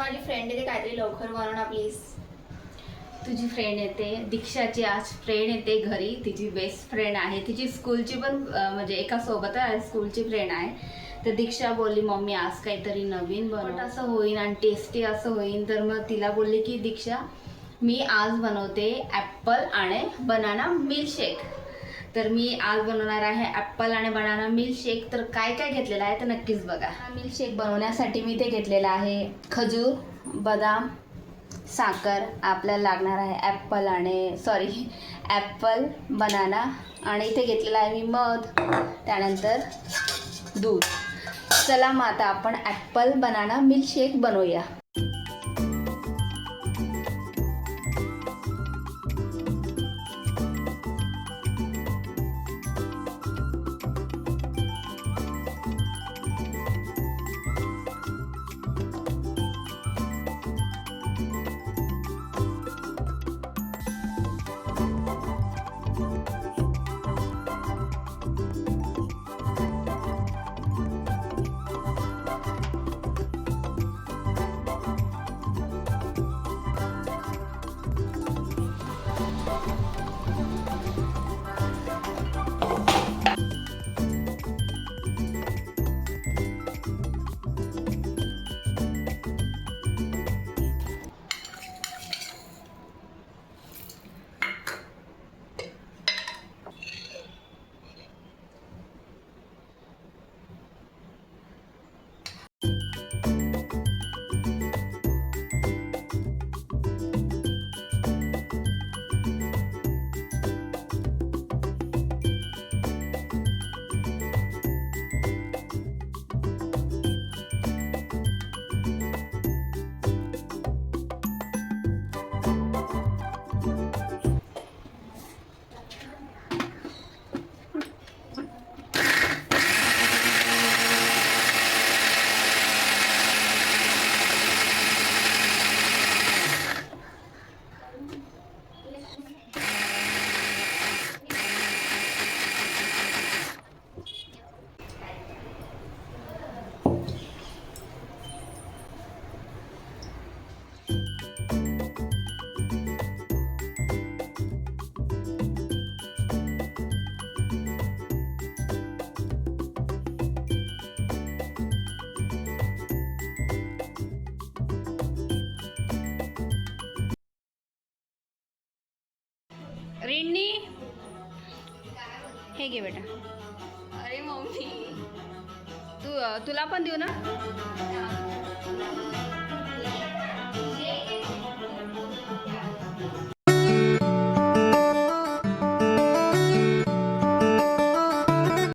माझी फ्रेंड येते काहीतरी लवकर बनव ना प्लीज तुझी फ्रेंड येते दीक्षाची आज फ्रेंड येते घरी. तिची बेस्ट फ्रेंड आहे. तिची स्कूलची पण म्हणजे एका सोबतच आहे स्कूलची फ्रेंड आहे. तर दीक्षा बोलली मम्मी आज काहीतरी नवीन बनवत असं होईन आणि टेस्टी असं होईन तर मग तिला बोलली की दीक्षा मी आज बनवते ॲप्पल आणि बनाना मिल्कशेक तर मी आज बनवणार आहे ॲप्पल आणि बनाना मिल्कशेक. तर काय काय घेतलेलं आहे तर नक्कीच बघा. मिल्कशेक बनवण्यासाठी मी ते घेतलेलं आहे. खजूर बदाम साखर आपल्याला लागणार आहे ॲप्पल आणि सॉरी ॲप्पल बनाना. आणि इथे घेतलेलं आहे मी मध त्यानंतर दूध. चला मग आता आपण ॲप्पल बनाना मिल्कशेक बनवूया. रिन्नी हे घे बेटा. अरे मम्मी. तू तुला पण देऊ ना?